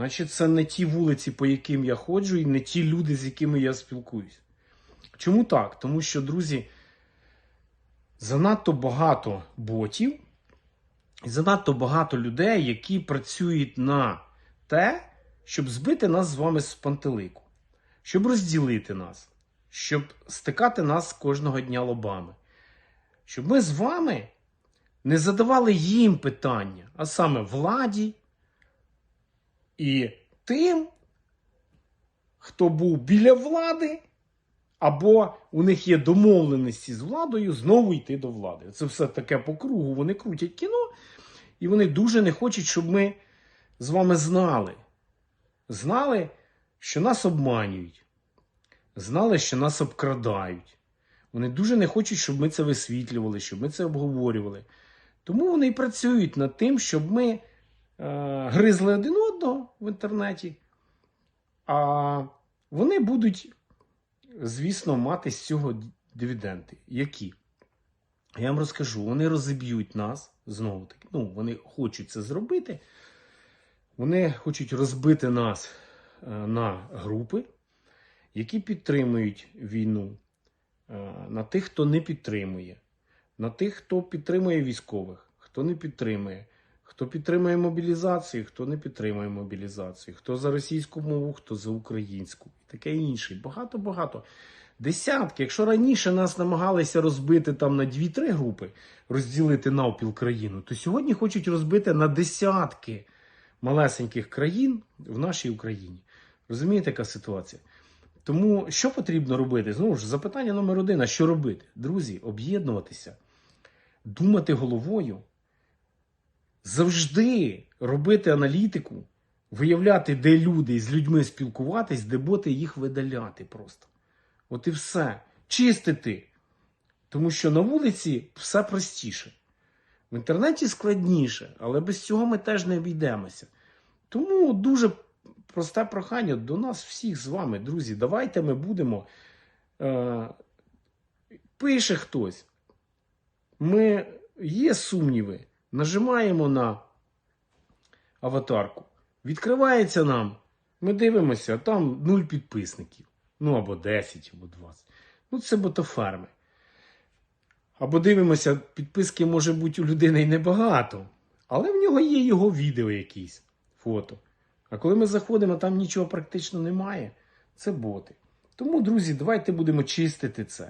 Значить, це не ті вулиці, по яким я ходжу, і не ті люди, з якими я спілкуюсь. Чому так? Тому що, друзі, занадто багато ботів і занадто багато людей, які працюють на те, щоб збити нас з вами з пантелику, щоб розділити нас, щоб стикати нас кожного дня лобами, щоб ми з вами не задавали їм питання, а саме владі і тим, хто був біля влади, або у них є домовленості з владою знову йти до влади. Це все таке по кругу. Вони крутять кіно, і вони дуже не хочуть, щоб ми з вами знали. Знали, що нас обманюють, знали, що нас обкрадають. Вони дуже не хочуть, щоб ми це висвітлювали, щоб ми це обговорювали. Тому вони і працюють над тим, щоб ми е, гризли один в інтернеті, а вони будуть, звісно, мати з цього дивіденди. Які? Я вам розкажу, вони розіб'ють нас знову таки. Ну, вони хочуть це зробити. Вони хочуть розбити нас е, на групи, які підтримують війну, е, на тих, хто не підтримує, на тих, хто підтримує військових, хто не підтримує, хто підтримує мобілізацію, хто не підтримує мобілізацію, хто за російську мову, хто за українську, і таке інше. Багато-багато. Десятки. Якщо раніше нас намагалися розбити там на 2-3 групи, розділити навпіл країну, то сьогодні хочуть розбити на десятки малесеньких країн в нашій Україні. Розумієте, яка ситуація? Тому що потрібно робити? Знову ж запитання номер один: а що робити? Друзі, об'єднуватися, думати головою, завжди робити аналітику, виявляти, де люди з людьми спілкуватись, де боти їх видаляти просто. От і все. Чистити. Тому що на вулиці все простіше. В інтернеті складніше, але без цього ми теж не обійдемося. Тому дуже просте прохання до нас всіх з вами, друзі. Давайте ми будемо. Е, пише хтось. Ми є сумніви. Нажимаємо на аватарку. Відкривається нам. Ми дивимося, там нуль підписників. Ну або 10, або 20. Ну, це ботоферми. Або дивимося, підписки може бути у людини й небагато, але в нього є його відео якісь, фото. А коли ми заходимо, там нічого практично немає. Це боти. Тому, друзі, давайте будемо чистити це.